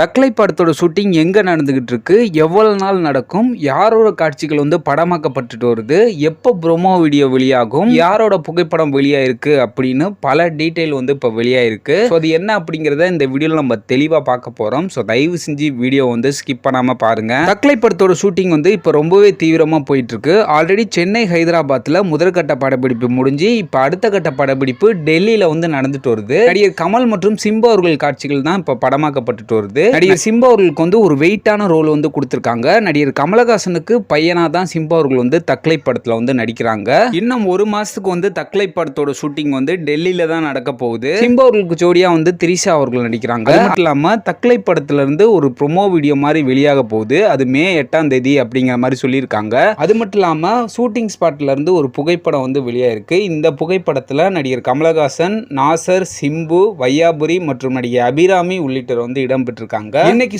தக்லை படத்தோட ஷூட்டிங் எங்கே நடந்துக்கிட்டு இருக்கு எவ்வளவு நாள் நடக்கும்? யாரோட காட்சிகள் வந்து படமாக்கப்பட்டுட்டு வருது? எப்போ ப்ரோமோ வீடியோ வெளியாகும்? யாரோட புகைப்படம் வெளியாயிருக்கு அப்படின்னு பல டீட்டெயில் வந்து இப்போ வெளியாயிருக்கு. ஸோ அது என்ன அப்படிங்கிறத இந்த வீடியோவில் நம்ம தெளிவாக பார்க்க போகிறோம் ஸோ தயவு செஞ்சு வீடியோ வந்து ஸ்கிப் பண்ணாமல் பாருங்க. தக்லை படத்தோட ஷூட்டிங் வந்து இப்போ ரொம்பவே தீவிரமாக போயிட்டு இருக்கு ஆல்ரெடி சென்னை ஹைதராபாத்தில் முதற்கட்ட படப்பிடிப்பு முடிஞ்சு இப்போ அடுத்த கட்ட படப்பிடிப்பு டெல்லியில் வந்து நடந்துட்டு வருது. நடிகர் கமல் மற்றும் சிம்பு அவர்கள் காட்சிகள் தான் இப்போ படமாக்கப்பட்டுட்டு வருது. நடிகர் சிம்பா அவர்களுக்கு வந்து ஒரு வெயிட்டான ரோல் வந்து கொடுத்துருக்காங்க. நடிகர் கமலஹாசனுக்கு பையனாக தான் சிம்பா அவர்கள் வந்து தக்லை படத்தில் வந்து நடிக்கிறாங்க. இன்னும் ஒரு மாதத்துக்கு வந்து தக்லை படத்தோட ஷூட்டிங் வந்து டெல்லியில தான் நடக்க போகுது. சிம்பா அவர்களுக்கு ஜோடியாக வந்து திரிஷா அவர்கள் நடிக்கிறாங்க. அது மட்டும் தக்லை படத்துலேருந்து ஒரு ப்ரொமோ வீடியோ மாதிரி வெளியாக போகுது. அது மே எட்டாம் தேதி அப்படிங்கிற மாதிரி சொல்லியிருக்காங்க. அது மட்டும் இல்லாமல் ஷூட்டிங் ஸ்பாட்லேருந்து ஒரு புகைப்படம் வந்து வெளியாயிருக்கு. இந்த புகைப்படத்தில் நடிகர் கமலஹாசன் நாசர் சிம்பு வையாபுரி மற்றும் நடிகை அபிராமி உள்ளிட்டோர் வந்து இடம்பெற்றிருக்காங்க இன்னைக்கு